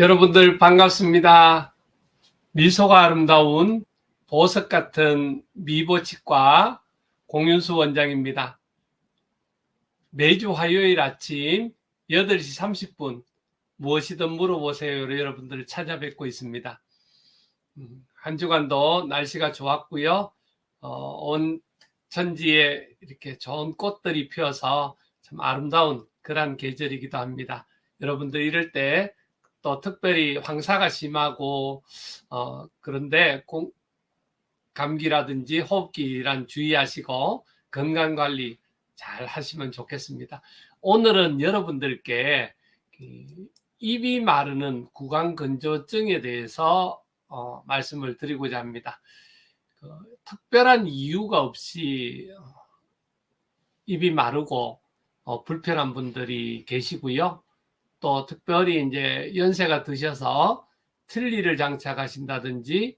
여러분들 반갑습니다. 미소가 아름다운 보석 같은 미보치과 공윤수 원장입니다. 매주 화요일 아침 8시 30분 무엇이든 물어보세요로 여러분들을 찾아뵙고 있습니다. 음, 한 주간도 날씨가 좋았고요. 어, 온 천지에 이렇게 좋은 꽃들이 피어서 참 아름다운 그런 계절이기도 합니다. 여러분들 이럴 때 또 특별히 황사가 심하고 어, 그런데 공, 감기라든지 호흡기란 주의하시고 건강 관리 잘 하시면 좋겠습니다. 오늘은 여러분들께 그 입이 마르는 구강 건조증에 대해서 어, 말씀을 드리고자 합니다. 그 특별한 이유가 없이 어, 입이 마르고 어, 불편한 분들이 계시고요. 또 특별히 이제 연세가 드셔서 틀니를 장착하신다든지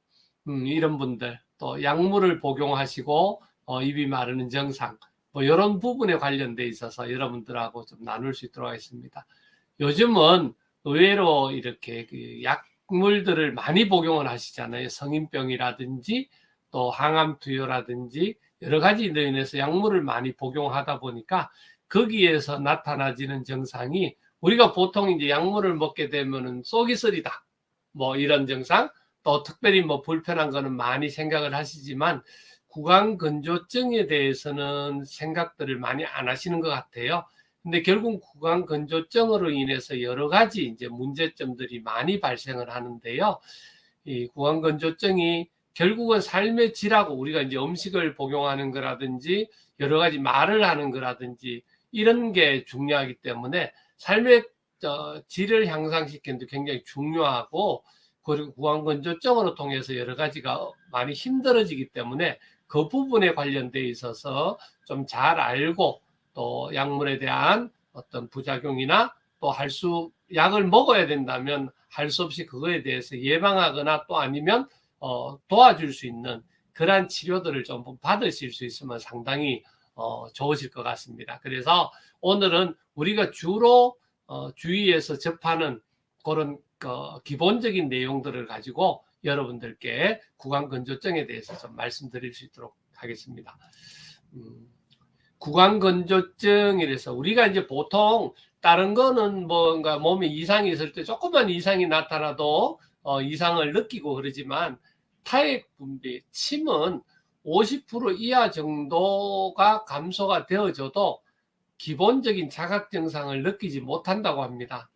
음, 이런 분들 또 약물을 복용하시고 어, 입이 마르는 증상 뭐 이런 부분에 관련돼 있어서 여러분들하고 좀 나눌 수 있도록 하겠습니다. 요즘은 의외로 이렇게 그 약물들을 많이 복용을 하시잖아요. 성인병이라든지 또 항암 투여라든지 여러 가지 로 인해서 약물을 많이 복용하다 보니까 거기에서 나타나지는 증상이 우리가 보통 이제 약물을 먹게 되면은 속이 쓰리다. 뭐 이런 증상, 또 특별히 뭐 불편한 거는 많이 생각을 하시지만 구강 건조증에 대해서는 생각들을 많이 안 하시는 것 같아요. 근데 결국 구강 건조증으로 인해서 여러 가지 이제 문제점들이 많이 발생을 하는데요. 이 구강 건조증이 결국은 삶의 질하고 우리가 이제 음식을 복용하는 거라든지 여러 가지 말을 하는 거라든지 이런 게 중요하기 때문에 삶의 질을 향상시키는 데 굉장히 중요하고 그리고 구강건조증으로 통해서 여러 가지가 많이 힘들어지기 때문에 그 부분에 관련돼 있어서 좀 잘 알고 또 약물에 대한 어떤 부작용이나 또 할 수 약을 먹어야 된다면 할 수 없이 그거에 대해서 예방하거나 또 아니면 어, 도와줄 수 있는 그러한 치료들을 좀 받으실 수 있으면 상당히 어, 좋으실 것 같습니다. 그래서 오늘은 우리가 주로 어, 주위에서 접하는 그런 어, 기본적인 내용들을 가지고 여러분들께 구강 건조증에 대해서 좀 말씀드릴 수 있도록 하겠습니다. 음, 구강 건조증이라서 우리가 이제 보통 다른 거는 뭔가 몸에 이상이 있을 때 조금만 이상이 나타나도 어, 이상을 느끼고 그러지만 타액 분비, 침은 50% 이하 정도가 감소가 되어져도 기본적인 자각 증상을 느끼지 못한다고 합니다.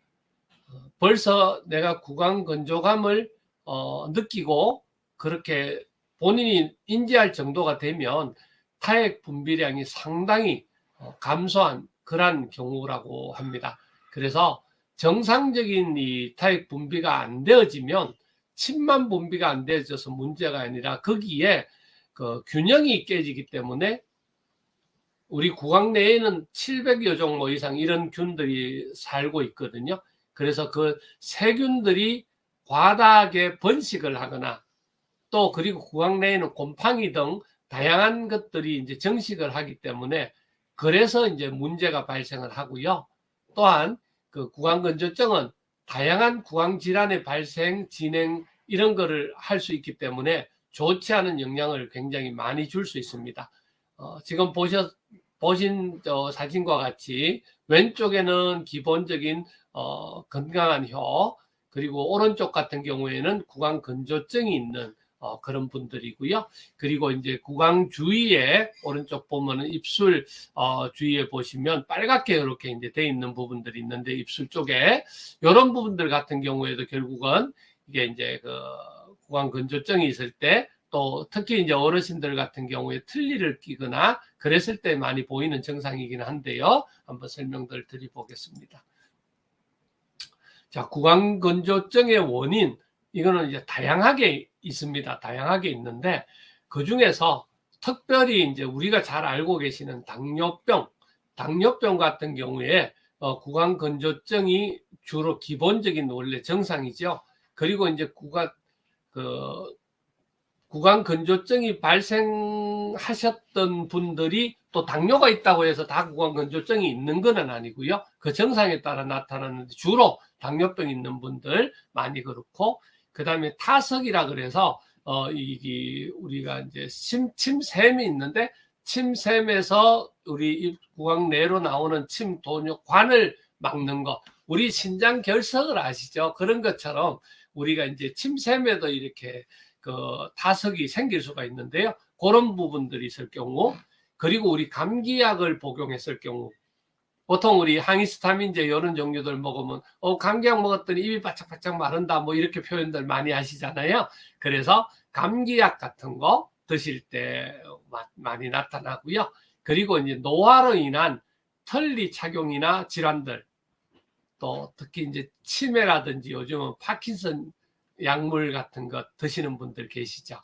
벌써 내가 구강 건조감을 어, 느끼고 그렇게 본인이 인지할 정도가 되면 타액 분비량이 상당히 어, 감소한 그러한 경우라고 합니다. 그래서 정상적인 이 타액 분비가 안 되어지면 침만 분비가 안 되어져서 문제가 아니라 거기에 그 균형이 깨지기 때문에 우리 구강 내에는 700여 종 뭐 이상 이런 균들이 살고 있거든요. 그래서 그 세균들이 과다하게 번식을 하거나 또 그리고 구강 내에는 곰팡이 등 다양한 것들이 이제 정식을 하기 때문에 그래서 이제 문제가 발생을 하고요. 또한 그 구강 건조증은 다양한 구강 질환의 발생, 진행 이런 거를 할 수 있기 때문에 좋지 않은 영향을 굉장히 많이 줄 수 있습니다. 어, 지금 보셨, 보신 저 사진과 같이 왼쪽에는 기본적인 어, 건강한 혀, 그리고 오른쪽 같은 경우에는 구강 건조증이 있는 어, 그런 분들이고요. 그리고 이제 구강 주위에 오른쪽 보면은 입술 어, 주위에 보시면 빨갛게 이렇게 이제 돼 있는 부분들이 있는데 입술 쪽에 이런 부분들 같은 경우에도 결국은 이게 이제 그 구강 건조증이 있을 때 또 특히 이제 어르신들 같은 경우에 틀니를 끼거나 그랬을 때 많이 보이는 증상이긴 한데요. 한번 설명들 드려보겠습니다. 자, 구강 건조증의 원인 이거는 이제 다양하게 있습니다. 다양하게 있는데 그 중에서 특별히 이제 우리가 잘 알고 계시는 당뇨병, 당뇨병 같은 경우에 어, 구강 건조증이 주로 기본적인 원래 정상이죠. 그리고 이제 구강 그 구강 건조증이 발생하셨던 분들이 또 당뇨가 있다고 해서 다 구강 건조증이 있는 것은 아니고요. 그 증상에 따라 나타나는데 주로 당뇨병 있는 분들 많이 그렇고 그다음에 타석이라 그래서 어 이게 우리가 이제 침 침샘이 있는데 침샘에서 우리 입 구강 내로 나오는 침 도뇨관을 막는 거 우리 신장 결석을 아시죠? 그런 것처럼 우리가 이제 침샘에도 이렇게 그 타석이 생길 수가 있는데요. 그런 부분들이 있을 경우 그리고 우리 감기약을 복용했을 경우 보통 우리 항히스타민제 이런 종류들 먹으면 어 감기약 먹었더니 입이 바짝바짝 마른다 뭐 이렇게 표현들 많이 하시잖아요. 그래서 감기약 같은 거 드실 때 마- 많이 나타나고요. 그리고 이제 노화로 인한 털리 착용이나 질환들 또 특히 이제 치매라든지 요즘은 파킨슨 약물 같은 거 드시는 분들 계시죠.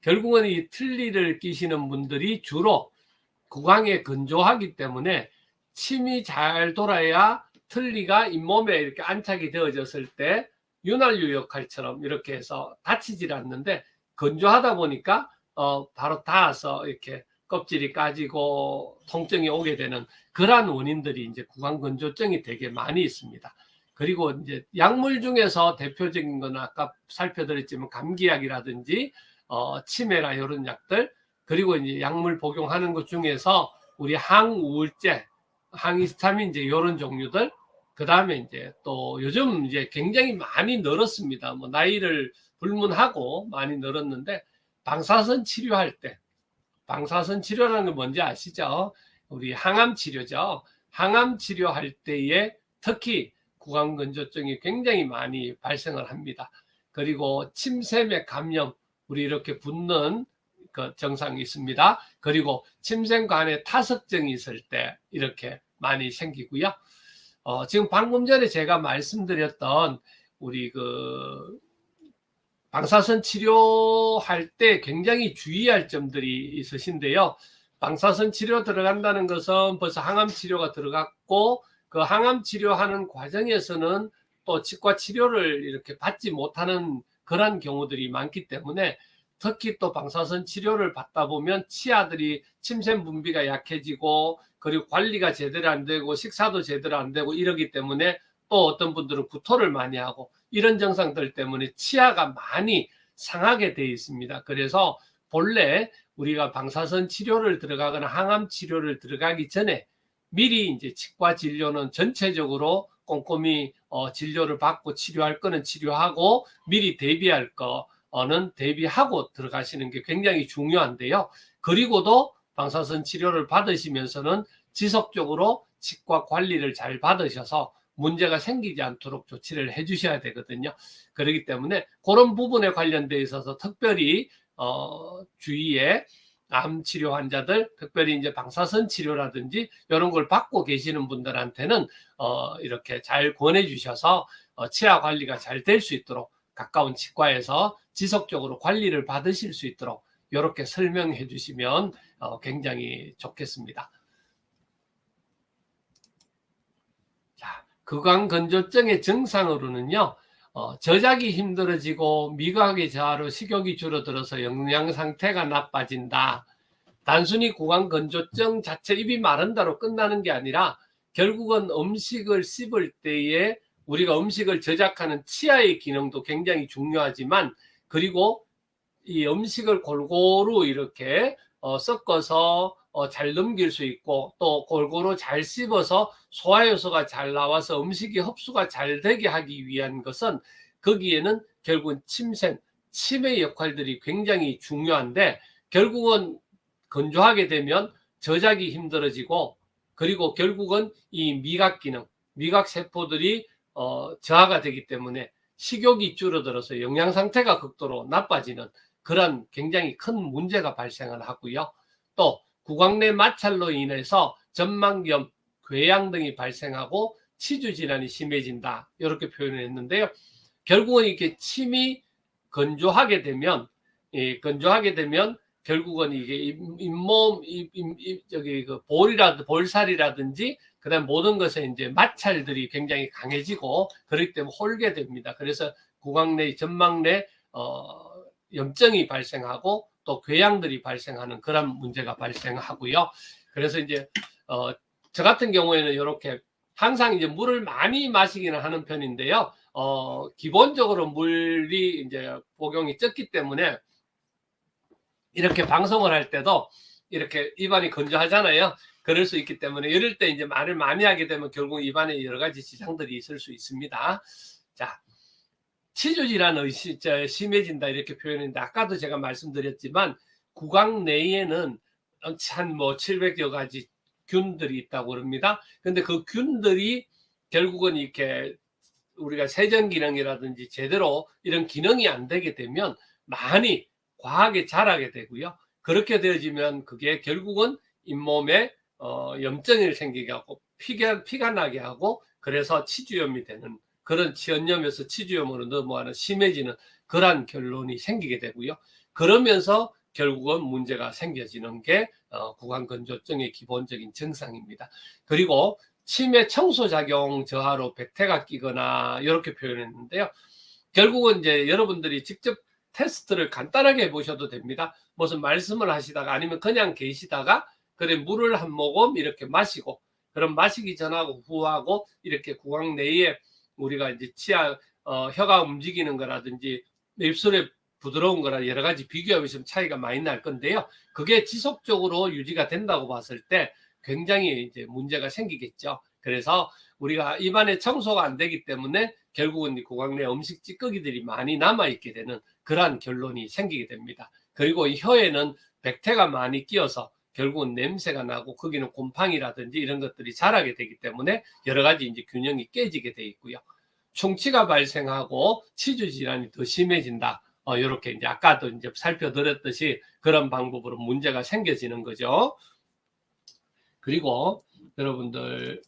결국은 이 틀니를 끼시는 분들이 주로 구강에 건조하기 때문에 침이 잘 돌아야 틀니가 잇몸에 이렇게 안착이 되어졌을 때 윤활유 역할처럼 이렇게 해서 다치질 않는데 건조하다 보니까 어 바로 닿아서 이렇게 껍질이 까지고 통증이 오게 되는 그러한 원인들이 이제 구강 건조증이 되게 많이 있습니다. 그리고 이제 약물 중에서 대표적인 거는 아까 살펴드렸지만 감기약이라든지 어, 치매나 이런 약들 그리고 이제 약물 복용하는 것 중에서 우리 항우울제, 항히스타민제 이런 종류들 그 다음에 이제 또 요즘 이제 굉장히 많이 늘었습니다. 뭐 나이를 불문하고 많이 늘었는데 방사선 치료할 때 방사선 치료라는 게 뭔지 아시죠? 우리 항암 치료죠. 항암 치료할 때에 특히 구강 건조증이 굉장히 많이 발생을 합니다. 그리고 침샘의 감염, 우리 이렇게 붓는 그 증상이 있습니다. 그리고 침샘관에 타석증이 있을 때 이렇게 많이 생기고요. 어, 지금 방금 전에 제가 말씀드렸던 우리 그 방사선 치료할 때 굉장히 주의할 점들이 있으신데요. 방사선 치료 들어간다는 것은 벌써 항암 치료가 들어갔고 그 항암 치료하는 과정에서는 또 치과 치료를 이렇게 받지 못하는 그런 경우들이 많기 때문에 특히 또 방사선 치료를 받다 보면 치아들이 침샘 분비가 약해지고 그리고 관리가 제대로 안 되고 식사도 제대로 안 되고 이러기 때문에 또 어떤 분들은 구토를 많이 하고 이런 증상들 때문에 치아가 많이 상하게 돼 있습니다. 그래서 본래 우리가 방사선 치료를 들어가거나 항암 치료를 들어가기 전에 미리 이제 치과 진료는 전체적으로 꼼꼼히 어, 진료를 받고 치료할 거는 치료하고 미리 대비할 거는 대비하고 들어가시는 게 굉장히 중요한데요. 그리고도 방사선 치료를 받으시면서는 지속적으로 치과 관리를 잘 받으셔서 문제가 생기지 않도록 조치를 해 주셔야 되거든요. 그렇기 때문에 그런 부분에 관련돼 있어서 특별히 어, 주위에 암 치료 환자들, 특별히 이제 방사선 치료라든지 이런 걸 받고 계시는 분들한테는 어, 이렇게 잘 권해 주셔서 어, 치아 관리가 잘 될 수 있도록 가까운 치과에서 지속적으로 관리를 받으실 수 있도록 이렇게 설명해 주시면 어, 굉장히 좋겠습니다. 자, 구강 건조증의 증상으로는요. 어, 저작이 힘들어지고 미각의 저하로 식욕이 줄어들어서 영양 상태가 나빠진다. 단순히 구강 건조증 자체 입이 마른다로 끝나는 게 아니라 결국은 음식을 씹을 때에 우리가 음식을 저작하는 치아의 기능도 굉장히 중요하지만 그리고 이 음식을 골고루 이렇게 어, 섞어서 어, 잘 넘길 수 있고 또 골고루 잘 씹어서 소화효소가 잘 나와서 음식이 흡수가 잘 되게 하기 위한 것은 거기에는 결국은 침샘, 침의 역할들이 굉장히 중요한데 결국은 건조하게 되면 저작이 힘들어지고 그리고 결국은 이 미각 기능, 미각 세포들이 어, 저하가 되기 때문에 식욕이 줄어들어서 영양 상태가 극도로 나빠지는 그런 굉장히 큰 문제가 발생을 하고요. 또 구강 내 마찰로 인해서 전망염, 궤양 등이 발생하고 치주 질환이 심해진다. 이렇게 표현을 했는데요. 결국은 이렇게 침이 건조하게 되면 예, 건조하게 되면 결국은 이게 잇- 잇몸, 잇- 잇- 잇- 저기 그 볼이라든 볼살이라든지 그다음 모든 것에 이제 마찰들이 굉장히 강해지고 그렇기 때문에 홀게 됩니다. 그래서 구강 내 전망 내 어, 염증이 발생하고 또 궤양들이 발생하는 그런 문제가 발생하고요. 그래서 이제 어, 저 같은 경우에는 이렇게 항상 이제 물을 많이 마시기는 하는 편인데요. 어, 기본적으로 물이 이제 복용이 적기 때문에 이렇게 방송을 할 때도 이렇게 입안이 건조하잖아요. 그럴 수 있기 때문에 이럴 때 이제 말을 많이 하게 되면 결국 입안에 여러 가지 지장들이 있을 수 있습니다. 자, 치주 질환의 시, 저, 심해진다 이렇게 표현했는데 아까도 제가 말씀드렸지만 구강 내에는 한뭐 700여 가지 균들이 있다고 그럽니다. 근데 그 균들이 결국은 이렇게 우리가 세전 기능이라든지 제대로 이런 기능이 안 되게 되면 많이 과하게 자라게 되고요. 그렇게 되어지면 그게 결국은 잇몸에 어, 염증이 생기게 하고 피가, 피가 나게 하고 그래서 치주염이 되는 그런 지연염에서 치주염으로 넘어가는 심해지는 그러한 결론이 생기게 되고요. 그러면서 결국은 문제가 생겨지는 게 어, 구강건조증의 기본적인 증상입니다. 그리고 치매 청소 작용 저하로 백태가 끼거나 이렇게 표현했는데요. 결국은 이제 여러분들이 직접 테스트를 간단하게 해보셔도 됩니다. 무슨 말씀을 하시다가 아니면 그냥 계시다가 그래 물을 한 모금 이렇게 마시고 그럼 마시기 전하고 후하고 이렇게 구강 내에 우리가 이제 치아 어, 혀가 움직이는 거라든지 입술에 부드러운 거라 여러 가지 비교해 보시면 차이가 많이 날 건데요. 그게 지속적으로 유지가 된다고 봤을 때 굉장히 이제 문제가 생기겠죠. 그래서 우리가 입안에 청소가 안 되기 때문에 결국은 이 구강 내 음식 찌꺼기들이 많이 남아 있게 되는 그러한 결론이 생기게 됩니다. 그리고 이 혀에는 백태가 많이 끼어서 결국은 냄새가 나고 거기는 곰팡이라든지 이런 것들이 자라게 되기 때문에 여러 가지 이제 균형이 깨지게 돼 있고요. 충치가 발생하고 치주 질환이 더 심해진다. 어, 이렇게 이제 아까도 이제 살펴드렸듯이 그런 방법으로 문제가 생겨지는 거죠. 그리고 여러분들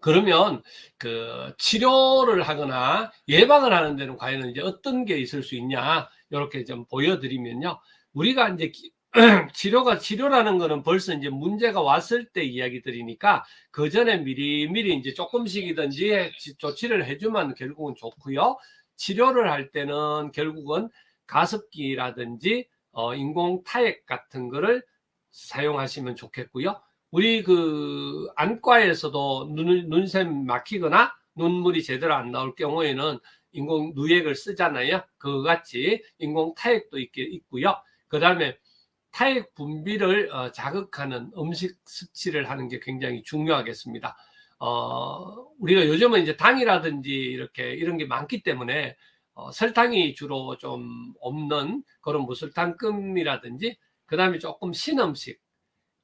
그러면 그 치료를 하거나 예방을 하는 데는 과연 이제 어떤 게 있을 수 있냐 이렇게 좀 보여드리면요. 우리가 이제 치료가 치료라는 거는 벌써 이제 문제가 왔을 때 이야기들이니까 그 전에 미리 미리 이제 조금씩이든지 조치를 해주면 결국은 좋고요. 치료를 할 때는 결국은 가습기라든지 어, 인공 타액 같은 거를 사용하시면 좋겠고요. 우리 그 안과에서도 눈, 눈샘 막히거나 눈물이 제대로 안 나올 경우에는 인공 누액을 쓰잖아요. 그거 같이 인공 타액도 있게 있고요. 그 다음에 타액 분비를 어, 자극하는 음식 섭취를 하는 게 굉장히 중요하겠습니다. 어, 우리가 요즘은 이제 당이라든지 이렇게 이런 게 많기 때문에 어, 설탕이 주로 좀 없는 그런 무설탕금이라든지 그 다음에 조금 신 음식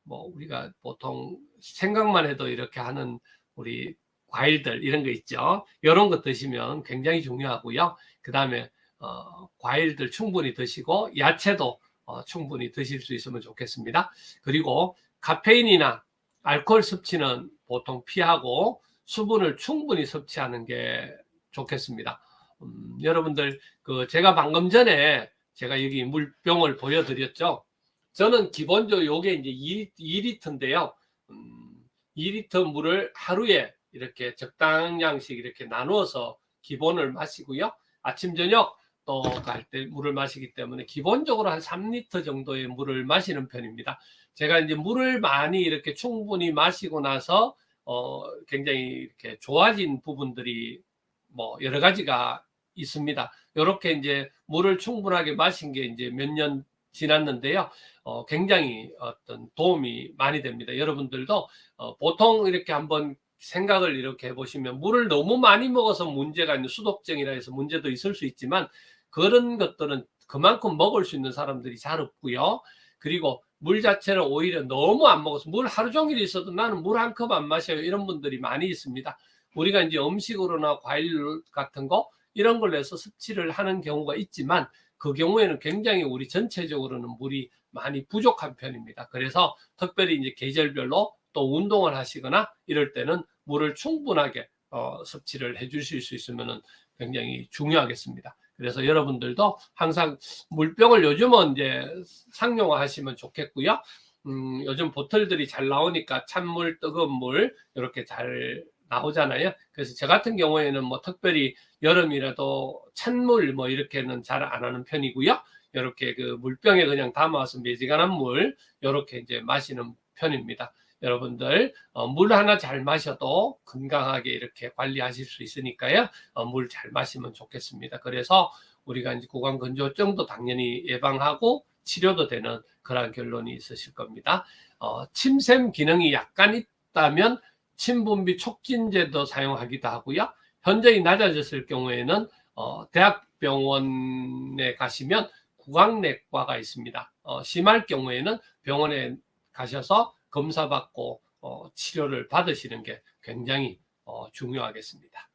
뭐 우리가 보통 생각만 해도 이렇게 하는 우리 과일들 이런 거 있죠. 이런 거 드시면 굉장히 중요하고요. 그 다음에 어, 과일들 충분히 드시고 야채도 어, 충분히 드실 수 있으면 좋겠습니다. 그리고 카페인이나 알코올 섭취는 보통 피하고 수분을 충분히 섭취하는 게 좋겠습니다. 음, 여러분들 그 제가 방금 전에 제가 여기 물병을 보여드렸죠. 저는 기본적으로 요게 이제 2, 2리터인데요. 음, 2리터 물을 하루에 이렇게 적당량씩 이렇게 나누어서 기본을 마시고요. 아침 저녁 또갈 때 물을 마시기 때문에 기본적으로 한 3리터 정도의 물을 마시는 편입니다. 제가 이제 물을 많이 이렇게 충분히 마시고 나서 어 굉장히 이렇게 좋아진 부분들이 뭐 여러 가지가 있습니다. 이렇게 이제 물을 충분하게 마신 게 이제 몇 년 지났는데요. 어 굉장히 어떤 도움이 많이 됩니다. 여러분들도 어 보통 이렇게 한번 생각을 이렇게 해보시면 물을 너무 많이 먹어서 문제가 있는 수독증이라 해서 문제도 있을 수 있지만 그런 것들은 그만큼 먹을 수 있는 사람들이 잘 없고요. 그리고 물 자체를 오히려 너무 안 먹어서 물 하루 종일 있어도 나는 물 한 컵 안 마셔요. 이런 분들이 많이 있습니다. 우리가 이제 음식으로나 과일 같은 거 이런 걸로 해서 섭취를 하는 경우가 있지만 그 경우에는 굉장히 우리 전체적으로는 물이 많이 부족한 편입니다. 그래서 특별히 이제 계절별로 또 운동을 하시거나 이럴 때는 물을 충분하게 어, 섭취를 해 주실 수 있으면 굉장히 중요하겠습니다. 그래서 여러분들도 항상 물병을 요즘은 이제 상용화 하시면 좋겠고요. 음, 요즘 보틀들이 잘 나오니까 찬물, 뜨거운 물 이렇게 잘 나오잖아요. 그래서 저 같은 경우에는 뭐 특별히 여름이라도 찬물 뭐 이렇게는 잘 안 하는 편이고요. 이렇게 그 물병에 그냥 담아서 매지간한 물 이렇게 이제 마시는 편입니다. 여러분들 어, 물 하나 잘 마셔도 건강하게 이렇게 관리하실 수 있으니까요. 어, 물 잘 마시면 좋겠습니다. 그래서 우리가 이제 구강 건조증도 당연히 예방하고 치료도 되는 그런 결론이 있으실 겁니다. 어, 침샘 기능이 약간 있다면 침분비 촉진제도 사용하기도 하고요. 현저히 낮아졌을 경우에는 어, 대학병원에 가시면 구강내과가 있습니다. 어, 심할 경우에는 병원에 가셔서 검사받고 어, 치료를 받으시는 게 굉장히 어, 중요하겠습니다.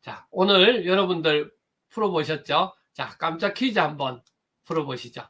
자, 오늘 여러분들 풀어보셨죠? 자, 깜짝 퀴즈 한번 풀어보시죠.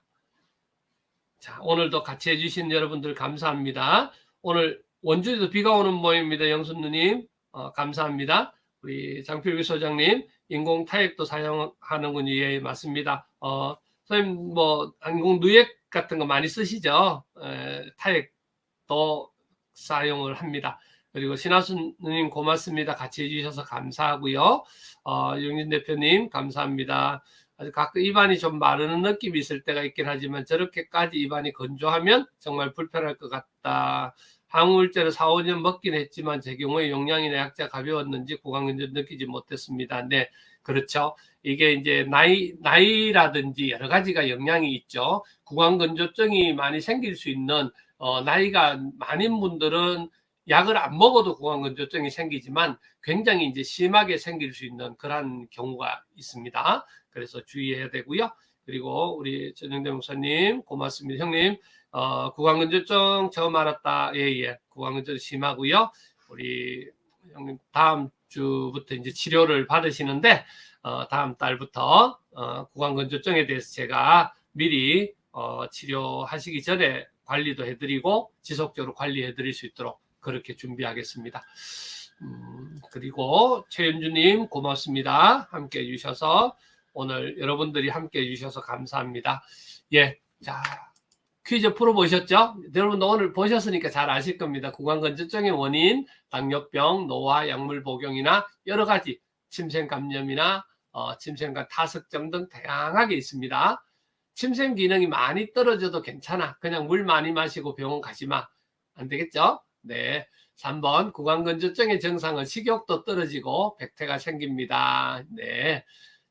자, 오늘도 같이 해주신 여러분들 감사합니다. 오늘 원주에도 비가 오는 모임입니다. 영순 누님, 어, 감사합니다. 우리 장필규 소장님, 인공 타액도 사용하는군요. 예, 맞습니다. 어, 선생님, 뭐, 인공 누액 같은 거 많이 쓰시죠? 에, 타액도 사용을 합니다. 그리고 신하수 누님 고맙습니다. 같이 해주셔서 감사하고요. 어, 용진 대표님 감사합니다. 아주 가끔 입안이 좀 마르는 느낌이 있을 때가 있긴 하지만 저렇게까지 입안이 건조하면 정말 불편할 것 같다. 항우울제를 4, 5년 먹긴 했지만 제 경우에 용량이나 약자 가벼웠는지 구강근전 느끼지 못했습니다. 네, 그렇죠. 이게 이제 나이, 나이라든지 여러 가지가 영향이 있죠. 구강건조증이 많이 생길 수 있는 어, 나이가 많은 분들은 약을 안 먹어도 구강건조증이 생기지만 굉장히 이제 심하게 생길 수 있는 그런 경우가 있습니다. 그래서 주의해야 되고요. 그리고 우리 전영대 목사님 고맙습니다. 형님 어, 구강건조증 처음 알았다. 예, 예. 구강건조증 심하고요. 우리 형님 다음 주부터 이제 치료를 받으시는데 어, 다음 달부터 어, 구강건조증에 대해서 제가 미리 어, 치료하시기 전에 관리도 해드리고 지속적으로 관리해드릴 수 있도록 그렇게 준비하겠습니다. 음, 그리고 최현주님 고맙습니다. 함께 해주셔서 오늘 여러분들이 함께 해주셔서 감사합니다. 예, 자 퀴즈 풀어보셨죠? 여러분도 오늘 보셨으니까 잘 아실 겁니다. 구강건조증의 원인, 당뇨병, 노화, 약물 복용이나 여러 가지 침샘 감염이나 어, 침샘과 타석증 등 다양하게 있습니다. 침샘 기능이 많이 떨어져도 괜찮아. 그냥 물 많이 마시고 병원 가지 마. 안 되겠죠? 네. 3번 구강건조증의 증상은 식욕도 떨어지고 백태가 생깁니다. 네.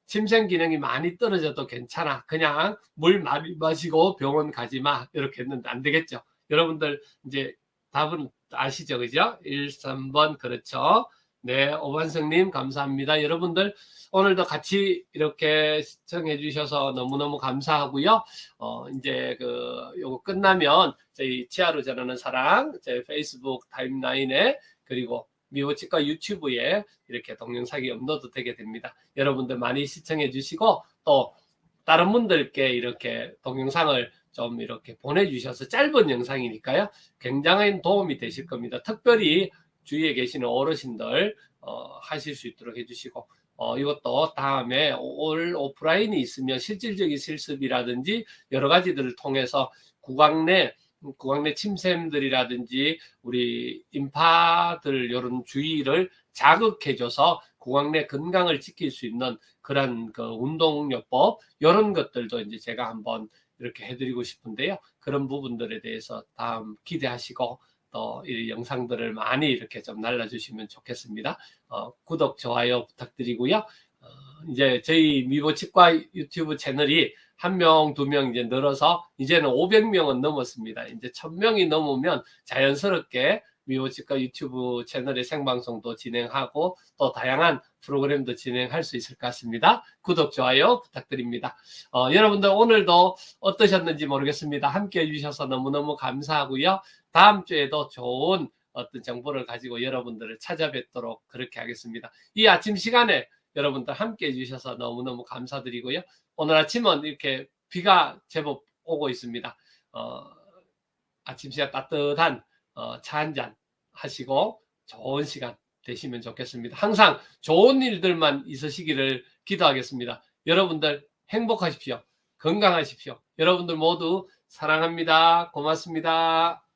침샘 기능이 많이 떨어져도 괜찮아. 그냥 물 많이 마시고 병원 가지 마. 이렇게 했는데 안 되겠죠. 여러분들 이제 답은 아시죠? 그죠? 1, 3번 그렇죠. 네, 오반성님 감사합니다. 여러분들 오늘도 같이 이렇게 시청해 주셔서 너무너무 감사하고요. 어, 이제 그 요거 끝나면 저희 치아로 전하는 사랑 제 페이스북 타임라인에 그리고 미호치과 유튜브에 이렇게 동영상이 업로드 되게 됩니다. 여러분들 많이 시청해 주시고 또 다른 분들께 이렇게 동영상을 좀 이렇게 보내주셔서 짧은 영상이니까요. 굉장한 도움이 되실 겁니다. 특별히 주위에 계시는 어르신들 어, 하실 수 있도록 해주시고 어, 이것도 다음에 올 오프라인이 있으면 실질적인 실습이라든지 여러 가지들을 통해서 구강 내 구강 내 침샘들이라든지 우리 인파들 이런 주의를 자극해줘서 구강 내 건강을 지킬 수 있는 그런 그 운동요법 이런 것들도 이제 제가 한번 이렇게 해드리고 싶은데요. 그런 부분들에 대해서 다음 기대하시고 또 이 영상들을 많이 이렇게 좀 날라주시면 좋겠습니다. 어, 구독, 좋아요 부탁드리고요. 어, 이제 저희 미보 치과 유튜브 채널이 한 명, 두 명 이제 늘어서 이제는 500명은 넘었습니다. 이제 1000명이 넘으면 자연스럽게 미호치과 유튜브 채널의 생방송도 진행하고 또 다양한 프로그램도 진행할 수 있을 것 같습니다. 구독, 좋아요 부탁드립니다. 어, 여러분들 오늘도 어떠셨는지 모르겠습니다. 함께 해주셔서 너무너무 감사하고요. 다음 주에도 좋은 어떤 정보를 가지고 여러분들을 찾아뵙도록 그렇게 하겠습니다. 이 아침 시간에 여러분들 함께 해주셔서 너무너무 감사드리고요. 오늘 아침은 이렇게 비가 제법 오고 있습니다. 어, 아침 시간 따뜻한 어, 차 한 잔 하시고 좋은 시간 되시면 좋겠습니다. 항상 좋은 일들만 있으시기를 기도하겠습니다. 여러분들 행복하십시오. 건강하십시오. 여러분들 모두 사랑합니다. 고맙습니다.